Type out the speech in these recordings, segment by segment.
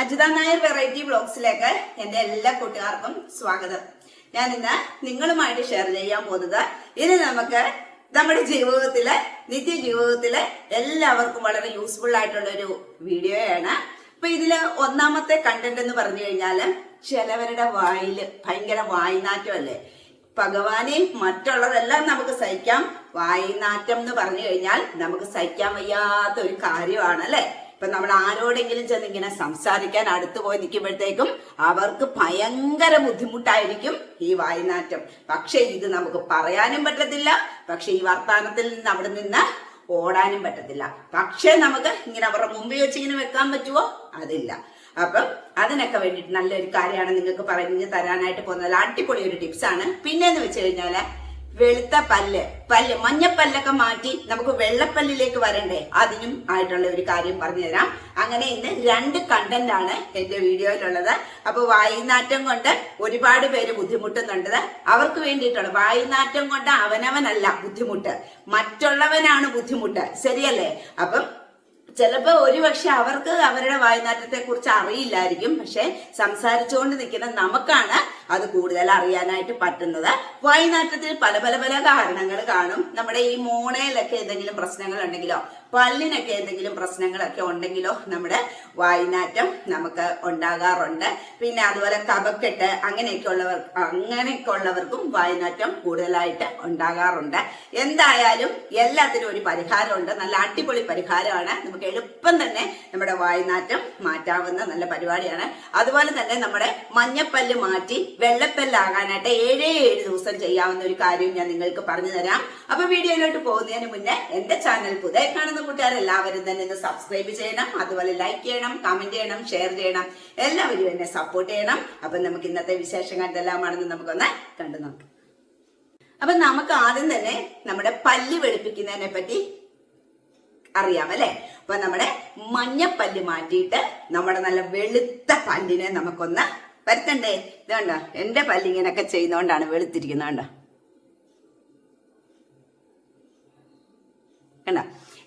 Ajitha Nair variety ബ്ലോഗ്സിലേക്ക് എന്റെ എല്ലാ കൂട്ടുകാർക്കും സ്വാഗതം. ഞാൻ ഇന്ന് നിങ്ങളുമായിട്ട് ഷെയർ ചെയ്യാൻ പോകുന്നത് ഇനി നമുക്ക് നമ്മുടെ ജീവിതത്തിൽ നിത്യ ജീവിതത്തിൽ എല്ലാവർക്കും വളരെ യൂസ്ഫുൾ ആയിട്ടുള്ള ഒരു വീഡിയോയാണ്. അപ്പൊ ഇതിൽ ഒന്നാമത്തെ കണ്ടന്റ് എന്ന് പറഞ്ഞു കഴിഞ്ഞാൽ ചിലവരുടെ വായിൽ ഭയങ്കര വായ്നാറ്റമല്ലേ? ഭഗവാനെ മറ്റുള്ളതെല്ലാം നമുക്ക് സഹിക്കാം. വായിനാറ്റം എന്ന് പറഞ്ഞു കഴിഞ്ഞാൽ നമുക്ക് സഹിക്കാൻ വയ്യാത്ത ഒരു കാര്യമാണ് അല്ലെ ഇപ്പൊ നമ്മൾ ആരോടെങ്കിലും ചെന്ന് ഇങ്ങനെ സംസാരിക്കാൻ അടുത്ത് പോയി നിൽക്കുമ്പോഴത്തേക്കും അവർക്ക് ഭയങ്കര ബുദ്ധിമുട്ടായിരിക്കും ഈ വായനാറ്റം. പക്ഷെ ഇത് നമുക്ക് പറയാനും പറ്റത്തില്ല. പക്ഷെ ഈ വർത്താനത്തിൽ നിന്ന് അവിടെ നിന്ന് ഓടാനും പറ്റത്തില്ല. പക്ഷെ നമുക്ക് ഇങ്ങനെ അവരുടെ മുമ്പിൽ വെച്ച് ഇങ്ങനെ വെക്കാൻ പറ്റുമോ അതില്ല. അപ്പം അതിനൊക്കെ വേണ്ടിയിട്ട് നല്ലൊരു കാര്യമാണ് നിങ്ങൾക്ക് പറഞ്ഞു തരാനായിട്ട് പോകുന്നത്. അടിപൊളി ഒരു ടിപ്സ് ആണ്. പിന്നെ എന്ന് വെച്ച് കഴിഞ്ഞാൽ വെളുത്ത പല്ല്. പല്ല് മഞ്ഞപ്പല്ലൊക്കെ മാറ്റി നമുക്ക് വെള്ളപ്പല്ലിലേക്ക് വരണ്ടേ? അതിനും ആയിട്ടുള്ള ഒരു കാര്യം പറഞ്ഞു തരാം അങ്ങനെ ഇന്ന് രണ്ട് കണ്ടന്റ് ആണ് എന്റെ വീഡിയോയിലുള്ളത്. അപ്പൊ വായുനാറ്റം കൊണ്ട് ഒരുപാട് പേര് ബുദ്ധിമുട്ടുന്നുണ്ട്. അവർക്ക് വേണ്ടിയിട്ടുള്ള വായുനാറ്റം കൊണ്ട് അവനവനല്ല ബുദ്ധിമുട്ട്. മറ്റുള്ളവനാണ് ബുദ്ധിമുട്ട്. ശരിയല്ലേ? അപ്പം ചിലപ്പോ ഒരുപക്ഷെ അവർക്ക് അവരുടെ വായനാറ്റത്തെ കുറിച്ച് അറിയില്ലായിരിക്കും. പക്ഷെ സംസാരിച്ചുകൊണ്ട് നിൽക്കുന്ന നമുക്കാണ് അത് കൂടുതൽ അറിയാനായിട്ട് പറ്റുന്നത്. വായനാറ്റത്തിൽ പല പല പല കാരണങ്ങൾ കാണും. നമ്മുടെ ഈ മോണയിലൊക്കെ എന്തെങ്കിലും പ്രശ്നങ്ങൾ ഉണ്ടെങ്കിലോ പല്ലിനൊക്കെ എന്തെങ്കിലും പ്രശ്നങ്ങളൊക്കെ ഉണ്ടെങ്കിലോ നമ്മുടെ വായുനാറ്റം നമുക്ക് ഉണ്ടാകാറുണ്ട്. പിന്നെ അതുപോലെ കപക്കെട്ട് അങ്ങനെയൊക്കെ ഉള്ളവർ അങ്ങനെയൊക്കെ ഉള്ളവർക്കും വായുനാറ്റം കൂടുതലായിട്ട് ഉണ്ടാകാറുണ്ട്. എന്തായാലും എല്ലാത്തിനും ഒരു പരിഹാരമുണ്ട്. നല്ല അടിപൊളി പരിഹാരമാണ്. നമുക്ക് എളുപ്പം തന്നെ നമ്മുടെ വായുനാറ്റം മാറ്റാവുന്ന നല്ല പരിപാടിയാണ്. അതുപോലെ തന്നെ നമ്മുടെ മഞ്ഞപ്പല്ല് മാറ്റി വെള്ളപ്പല്ലാകാനായിട്ട് ഏഴേ ഏഴ് ദിവസം ചെയ്യാവുന്ന ഒരു കാര്യം ഞാൻ നിങ്ങൾക്ക് പറഞ്ഞു തരാം. അപ്പൊ വീഡിയോയിലോട്ട് പോകുന്നതിന് മുന്നേ എന്റെ ചാനൽ പുതിയ കാണുന്ന കൂട്ടുകാരെല്ലാവരും തന്നെ ഒന്ന് സബ്സ്ക്രൈബ് ചെയ്യണം അതുപോലെ ലൈക്ക് ചെയ്യണം കമന്റ് ചെയ്യണം ഷെയർ ചെയ്യണം. എല്ലാവരും എന്നെ സപ്പോർട്ട് ചെയ്യണം. അപ്പൊ നമുക്ക് ഇന്നത്തെ വിശേഷങ്ങൾ എന്തെല്ലാമാണെന്ന് നമുക്കൊന്ന് കണ്ടു നോക്കാം. അപ്പൊ നമുക്ക് ആദ്യം തന്നെ നമ്മുടെ പല്ല് വെളുപ്പിക്കുന്നതിനെ പറ്റി അറിയാം അല്ലെ? അപ്പൊ നമ്മുടെ മഞ്ഞപ്പല്ല് മാറ്റിയിട്ട് നമ്മുടെ നല്ല വെളുത്ത പല്ലിനെ നമുക്കൊന്ന് വരുത്തണ്ടേ? ഇത് കണ്ടോ? എന്റെ പല്ലിങ്ങനൊക്കെ ചെയ്യുന്നോണ്ടാണ് വെളുത്തിരിക്കുന്നത് കണ്ടോ? കണ്ടോ?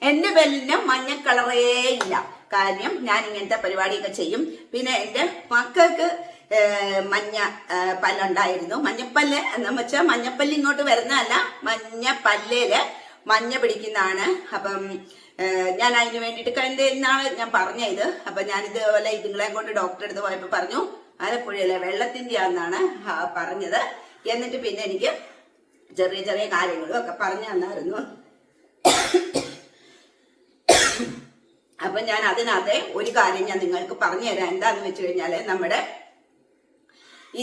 എന്റെ ബെല്ലിന് മഞ്ഞ കളറേ ഇല്ല. കാര്യം ഞാൻ ഇങ്ങനത്തെ പരിപാടിയൊക്കെ ചെയ്യും. പിന്നെ എന്റെ മക്കൾക്ക് മഞ്ഞ പല്ലുണ്ടായിരുന്നു. മഞ്ഞപ്പല്ല് എന്ന് വെച്ചാൽ മഞ്ഞപ്പല്ല് ഇങ്ങോട്ട് വരുന്നതല്ല മഞ്ഞ പല്ലേൽ മഞ്ഞ പിടിക്കുന്നതാണ്. അപ്പം ഞാൻ അതിന് വേണ്ടിട്ട് കഴിഞ്ഞ ഞാൻ പറഞ്ഞത്. അപ്പൊ ഞാൻ ഇതുപോലെ ഇതുങ്ങളെ കൊണ്ട് ഡോക്ടറെ അടുത്ത് പോയപ്പോ പറഞ്ഞു ആലപ്പുഴയിലെ വെള്ളത്തിന്റെ ആണെന്നാണ് പറഞ്ഞത്. എന്നിട്ട് പിന്നെ എനിക്ക് ചെറിയ ചെറിയ കാര്യങ്ങളും ഒക്കെ പറഞ്ഞു തന്നായിരുന്നു. അപ്പൊ ഞാൻ അതിനകത്തെ ഒരു കാര്യം ഞാൻ നിങ്ങൾക്ക് പറഞ്ഞു തരാം. എന്താന്ന് വെച്ച് കഴിഞ്ഞാൽ നമ്മുടെ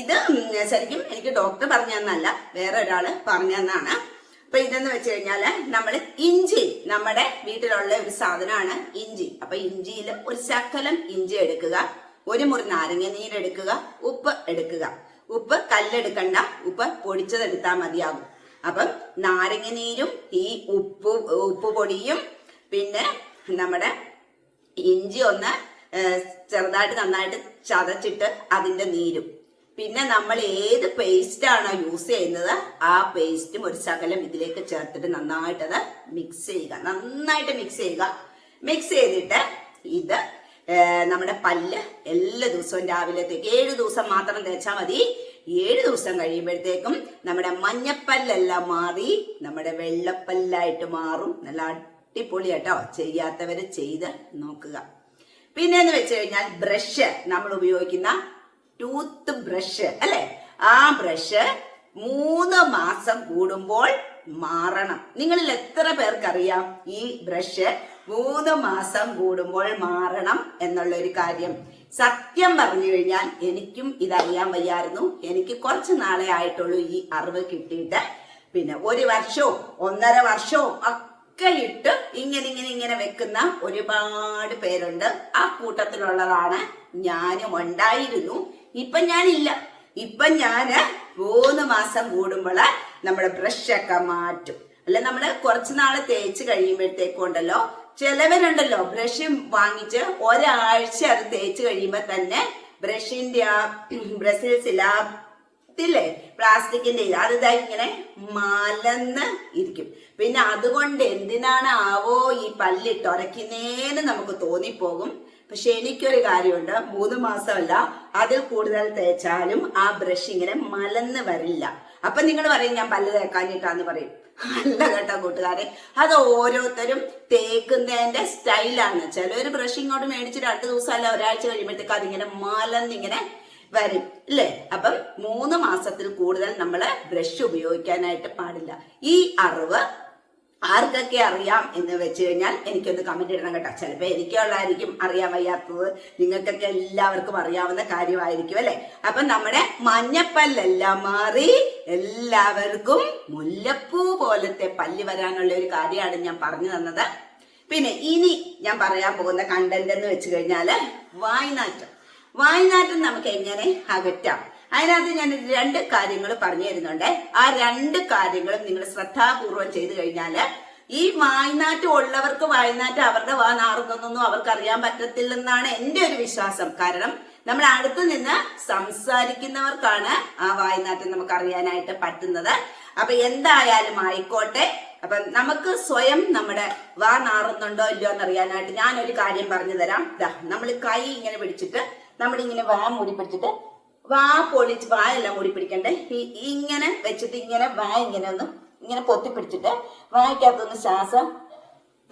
ഇത് ശരിക്കും എനിക്ക് ഡോക്ടർ പറഞ്ഞല്ല വേറെ ഒരാൾ പറഞ്ഞു തന്നാണ് അപ്പൊ ഇതെന്ന് വെച്ച് കഴിഞ്ഞാൽ നമ്മൾ ഇഞ്ചി നമ്മുടെ വീട്ടിലുള്ള ഒരു സാധനമാണ് ഇഞ്ചി. അപ്പൊ ഇഞ്ചിയിൽ ഒരു ശക്കലം ഇഞ്ചി എടുക്കുക ഒരു മുറി നാരങ്ങ നീരെടുക്കുക ഉപ്പ് എടുക്കുക. ഉപ്പ് കല്ലെടുക്കണ്ട ഉപ്പ് പൊടിച്ചതെടുത്താൽ മതിയാകും. അപ്പം നാരങ്ങ നീരും ഈ ഉപ്പ് ഉപ്പ് പൊടിയും പിന്നെ നമ്മുടെ ഇഞ്ചി ഒന്ന് ചെറുതായിട്ട് നന്നായിട്ട് ചതച്ചിട്ട് അതിന്റെ നീരും. പിന്നെ നമ്മൾ ഏത് പേസ്റ്റ് ആണോ യൂസ് ചെയ്യുന്നത് ആ പേസ്റ്റും ഒരു ശകലം ഇതിലേക്ക് ചേർത്തിട്ട് നന്നായിട്ടത് മിക്സ് ചെയ്യുക. നന്നായിട്ട് മിക്സ് ചെയ്യുക. മിക്സ് ചെയ്തിട്ട് ഇത് നമ്മുടെ പല്ല് എല്ലാ ദിവസവും രാവിലത്തേക്ക് ഏഴ് ദിവസം മാത്രം തേച്ചാൽ മതി. ഏഴ് ദിവസം കഴിയുമ്പോഴത്തേക്കും നമ്മുടെ മഞ്ഞപ്പല്ലെല്ലാം മാറി നമ്മുടെ വെള്ളപ്പല്ലായിട്ട് മാറും. നല്ല അടിപൊളി കേട്ടോ ചെയ്യാത്തവര് ചെയ്ത് നോക്കുക. പിന്നെന്ന് വെച്ച് കഴിഞ്ഞാൽ ബ്രഷ് നമ്മൾ ഉപയോഗിക്കുന്ന ടൂത്ത് ബ്രഷ് അല്ലെ? ആ ബ്രഷ് മൂന്ന് മാസം കൂടുമ്പോൾ മാറണം. നിങ്ങളിൽ എത്ര പേർക്കറിയാം ഈ ബ്രഷ് മൂന്ന് മാസം കൂടുമ്പോൾ മാറണം എന്നുള്ള ഒരു കാര്യം? സത്യം പറഞ്ഞു കഴിഞ്ഞാൽ എനിക്കും ഇതറിയാൻ വയ്യായിരുന്നു. എനിക്ക് കുറച്ച് നാളെ ആയിട്ടുള്ളൂ ഈ അറിവ് കിട്ടിയിട്ട്. പിന്നെ ഒരു വർഷവും ഒന്നര വർഷവും ഒക്കെ ഇങ്ങനെ ഇങ്ങനെ ഇങ്ങനെ വെക്കുന്ന ഒരുപാട് പേരുണ്ട്. ആ കൂട്ടത്തിലുള്ളതാണ് ഞാനും ഉണ്ടായിരുന്നു. ഇപ്പൊ ഞാനില്ല. ഇപ്പൊ ഞാൻ മൂന്ന് മാസം കൂടുമ്പോൾ നമ്മുടെ ബ്രഷൊക്കെ മാറ്റും. അല്ല നമ്മൾ കുറച്ച് നാൾ തേച്ച് കഴിയുമ്പോഴത്തേക്കുണ്ടല്ലോ ചിലവരുണ്ടല്ലോ ബ്രഷ് വാങ്ങിച്ച് ഒരാഴ്ച അത് തേച്ച് കഴിയുമ്പോ തന്നെ ബ്രഷിന്റെ ആ ബ്രസിൽസിൽ ആ ഇതില്ലേ പ്ലാസ്റ്റിക്കിന്റെ അത് ഇതാ ഇങ്ങനെ മലന്ന് ഇരിക്കും. പിന്നെ അതുകൊണ്ട് എന്തിനാണ് ആവോ ഈ പല്ലിട്ട് ഉരയ്ക്കുന്നേന്ന് നമുക്ക് തോന്നിപ്പോകും. പക്ഷെ എനിക്കൊരു കാര്യമുണ്ട്. മൂന്ന് മാസമല്ല. അതിൽ കൂടുതൽ തേച്ചാലും ആ ബ്രഷ് ഇങ്ങനെ മലന്ന് വരില്ല. അപ്പൊ നിങ്ങൾ പറയും ഞാൻ പല്ല് തേക്കാഞ്ഞിട്ടാന്ന് പറയും. അല്ല കേട്ടോ കൂട്ടുകാരെ. അത് ഓരോരുത്തരും തേക്കുന്നതിന്റെ സ്റ്റൈലാണ്. ചിലർ ബ്രഷ് ഇങ്ങോട്ട് മേടിച്ച് രണ്ടു ദിവസം അല്ല ഒരാഴ്ച കഴിയുമ്പോഴത്തേക്ക് അതിങ്ങനെ മലന്നിങ്ങനെ വരും അല്ലേ അപ്പം മൂന്ന് മാസത്തിൽ കൂടുതൽ നമ്മൾ ബ്രഷ് ഉപയോഗിക്കാനായിട്ട് പാടില്ല. ഈ അറിവ് ആർക്കൊക്കെ അറിയാം എന്ന് വെച്ച് കഴിഞ്ഞാൽ എനിക്കൊന്ന് കമന്റ് ഇടണം കേട്ടോ. ചിലപ്പോൾ എനിക്കുള്ളായിരിക്കും അറിയാൻ വയ്യാത്തത്. നിങ്ങൾക്കൊക്കെ എല്ലാവർക്കും അറിയാവുന്ന കാര്യമായിരിക്കും അല്ലെ? അപ്പൊ നമ്മുടെ മഞ്ഞപ്പല്ലെല്ലാം മാറി എല്ലാവർക്കും മുല്ലപ്പൂ പോലത്തെ പല്ല് വരാനുള്ള ഒരു കാര്യമാണ് ഞാൻ പറഞ്ഞു തന്നത്. പിന്നെ ഇനി ഞാൻ പറയാൻ പോകുന്ന കണ്ടന്റ് എന്ന് വെച്ച് കഴിഞ്ഞാൽ വായ്നാറ്റം. വായ്നാറ്റം നമുക്ക് എങ്ങനെ അകറ്റാം അതിനകത്ത് ഞാൻ രണ്ട് കാര്യങ്ങൾ പറഞ്ഞു തരുന്നുണ്ട്. ആ രണ്ട് കാര്യങ്ങളും നിങ്ങൾ ശ്രദ്ധാപൂർവം ചെയ്തു കഴിഞ്ഞാൽ ഈ വായ്നാറ്റം ഉള്ളവർക്ക് വായ്നാറ്റം അവരുടെ വാ നാറുന്നൊന്നും അവർക്ക് അറിയാൻ പറ്റത്തില്ലെന്നാണ് എന്റെ ഒരു വിശ്വാസം. കാരണം നമ്മൾ അടുത്ത് നിന്ന് സംസാരിക്കുന്നവർക്കാണ് ആ വായ്നാറ്റം നമുക്ക് അറിയാനായിട്ട് പറ്റുന്നത്. അപ്പൊ എന്തായാലും ആയിക്കോട്ടെ. അപ്പൊ നമുക്ക് സ്വയം നമ്മുടെ വാ നാറുന്നുണ്ടോ ഇല്ലയോ എന്നറിയാനായിട്ട് ഞാനൊരു കാര്യം പറഞ്ഞു തരാം. നമ്മൾ കൈ ഇങ്ങനെ പിടിച്ചിട്ട് നമ്മളിങ്ങനെ വാ മൂടി പിടിച്ചിട്ട് വാ പൊളിച്ച് വായെല്ലാം മൂടി പിടിക്കണ്ടേ ഈ- ഇങ്ങനെ വെച്ചിട്ട് ഇങ്ങനെ വാ ഇങ്ങനെ ഒന്ന് ഇങ്ങനെ പൊത്തി പിടിച്ചിട്ട് വായ്ക്കകത്തൊന്ന് ശ്വാസം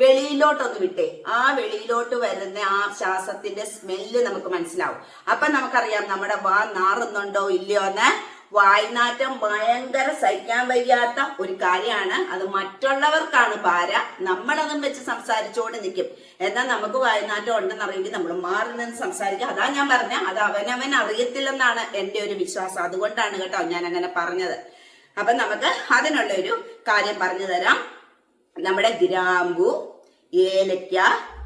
വെളിയിലോട്ടൊന്ന് വിട്ടേ. ആ വെളിയിലോട്ട് വരുന്ന ആ ശ്വാസത്തിന്റെ സ്മെല്ല് നമുക്ക് മനസ്സിലാവും. അപ്പൊ നമുക്കറിയാം നമ്മുടെ വാ നാറുന്നുണ്ടോ ഇല്ലയോ എന്ന്. വായ്നാറ്റം ഭയങ്കര സഹിക്കാൻ വയ്യാത്ത ഒരു കാര്യമാണ്. അത് മറ്റുള്ളവർക്കാണ് ഭാര. നമ്മളതും വെച്ച് സംസാരിച്ചുകൊണ്ട് നിൽക്കും എന്നാൽ നമുക്ക് വയനാട്ടിൽ ഉണ്ടെന്നറിയെങ്കിൽ നമ്മൾ മാറി നിന്ന് സംസാരിക്കുക അതാ ഞാൻ പറഞ്ഞ. അത് അവനവൻ അറിയത്തില്ലെന്നാണ് എന്റെ ഒരു വിശ്വാസം. അതുകൊണ്ടാണ് കേട്ടോ ഞാൻ അങ്ങനെ പറഞ്ഞത്. അപ്പൊ നമുക്ക് അതിനുള്ള ഒരു കാര്യം പറഞ്ഞു തരാം. നമ്മുടെ ഗ്രാമ്പു ഏലക്ക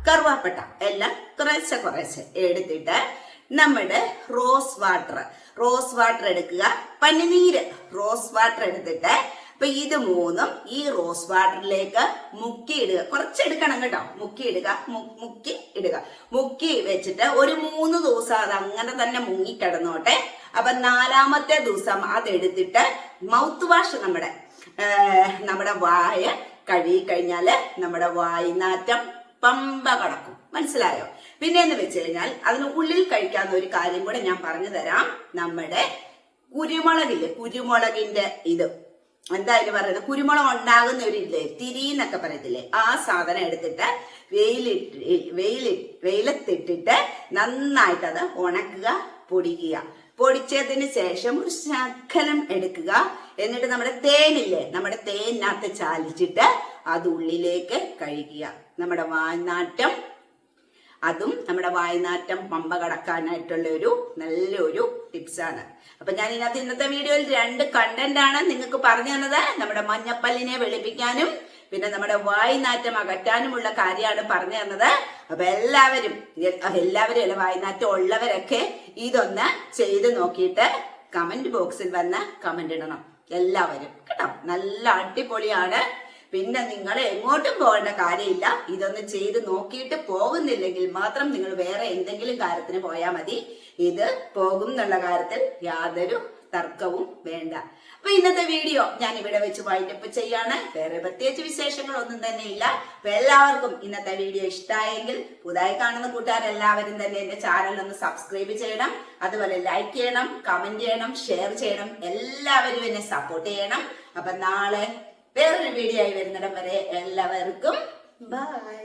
കറുവാപ്പട്ട എല്ലാം കുറേശ്ശെ കുറേശ്ശെ എടുത്തിട്ട് നമ്മുടെ റോസ് വാട്ടർ. റോസ് വാട്ടർ എടുക്കുക. പനിനീര് റോസ് വാട്ടർ എടുത്തിട്ട് അപ്പൊ ഇത് മൂന്നും ഈ റോസ് വാട്ടറിലേക്ക് മുക്കി ഇടുക കുറച്ച് എടുക്കണം കേട്ടോ. മുക്കി ഇടുക മുക്കി ഇടുക. മുക്കി വെച്ചിട്ട് ഒരു മൂന്ന് ദിവസം അത് അങ്ങനെ തന്നെ മുങ്ങിക്കിടന്നോട്ടെ. അപ്പൊ നാലാമത്തെ ദിവസം അതെടുത്തിട്ട് മൗത്ത് വാഷ് നമ്മുടെ നമ്മുടെ വായ കഴുകി കഴിഞ്ഞാൽ നമ്മുടെ വായിനാറ്റം പമ്പ കടക്കും. മനസ്സിലായോ? പിന്നെ എന്ന് വെച്ച് കഴിഞ്ഞാൽ അതിന് ഉള്ളിൽ കഴിക്കാവുന്ന ഒരു കാര്യം കൂടെ ഞാൻ പറഞ്ഞു തരാം. നമ്മുടെ കുരുമുളകില്ലേ? കുരുമുളകിന്റെ ഇത്. എന്താ അതിന് പറയുന്നത് കുരുമുളക് ഉണ്ടാകുന്ന ഒരു ഇല്ലേ തിരി എന്നൊക്കെ പറയത്തില്ലേ ആ സാധനം എടുത്തിട്ട് വെയിലിട്ട് വെയിലി വെയിലത്തിട്ടിട്ട് നന്നായിട്ട് അത് ഉണക്കുക പൊടിക്കുക. പൊടിച്ചതിന് ശേഷം ഒരു ശകലം എടുക്കുക. എന്നിട്ട് നമ്മുടെ തേനില്ലേ നമ്മുടെ തേനിനകത്ത് ചാലിച്ചിട്ട് അത് ഉള്ളിലേക്ക് കഴിക്കുക നമ്മുടെ വായ്നാറ്റം അതും നമ്മുടെ വായനാറ്റം പമ്പ കടക്കാനായിട്ടുള്ള ഒരു നല്ലൊരു ടിപ്സാണ്. അപ്പൊ ഞാൻ ഇതിനകത്ത് ഇന്നത്തെ വീഡിയോയിൽ രണ്ട് കണ്ടന്റ് ആണ് നിങ്ങൾക്ക് പറഞ്ഞു തന്നത്. നമ്മുടെ മഞ്ഞപ്പല്ലിനെ വെളുപ്പിക്കാനും പിന്നെ നമ്മുടെ വായ്നാറ്റം അകറ്റാനുമുള്ള കാര്യമാണ് പറഞ്ഞു തന്നത്. അപ്പൊ എല്ലാവരും എല്ലാവരും അല്ല വായ്നാറ്റം ഉള്ളവരൊക്കെ ഇതൊന്ന് ചെയ്ത് നോക്കിയിട്ട് കമന്റ് ബോക്സിൽ വന്ന് കമന്റ് ഇടണം. എല്ലാവരും. കേട്ടോ? നല്ല അടിപൊളിയാണ്. പിന്നെ നിങ്ങൾ എങ്ങോട്ടും പോകേണ്ട കാര്യമില്ല. ഇതൊന്ന് ചെയ്ത് നോക്കിയിട്ട് പോകുന്നില്ലെങ്കിൽ മാത്രം നിങ്ങൾ വേറെ എന്തെങ്കിലും കാര്യത്തിന് പോയാൽ മതി. ഇത് പോകും എന്നുള്ള കാര്യത്തിൽ യാതൊരു തർക്കവും വേണ്ട. അപ്പൊ ഇന്നത്തെ വീഡിയോ ഞാൻ ഇവിടെ വെച്ച് വൈൻഡപ്പ് ചെയ്യാണ്. വേറെ പ്രത്യേകിച്ച് വിശേഷങ്ങളൊന്നും തന്നെ ഇല്ല. അപ്പൊ എല്ലാവർക്കും ഇന്നത്തെ വീഡിയോ ഇഷ്ടമായെങ്കിൽ പുതുതായി കാണുന്ന കൂട്ടുകാരെല്ലാവരും തന്നെ എന്റെ ചാനൽ ഒന്ന് സബ്സ്ക്രൈബ് ചെയ്യണം. അതുപോലെ ലൈക്ക് ചെയ്യണം കമന്റ് ചെയ്യണം ഷെയർ ചെയ്യണം. എല്ലാവരും എന്നെ സപ്പോർട്ട് ചെയ്യണം. അപ്പൊ നാളെ വേറൊരു വീഡിയോ ആയി വരുന്നിടം വരെ എല്ലാവർക്കും ബൈ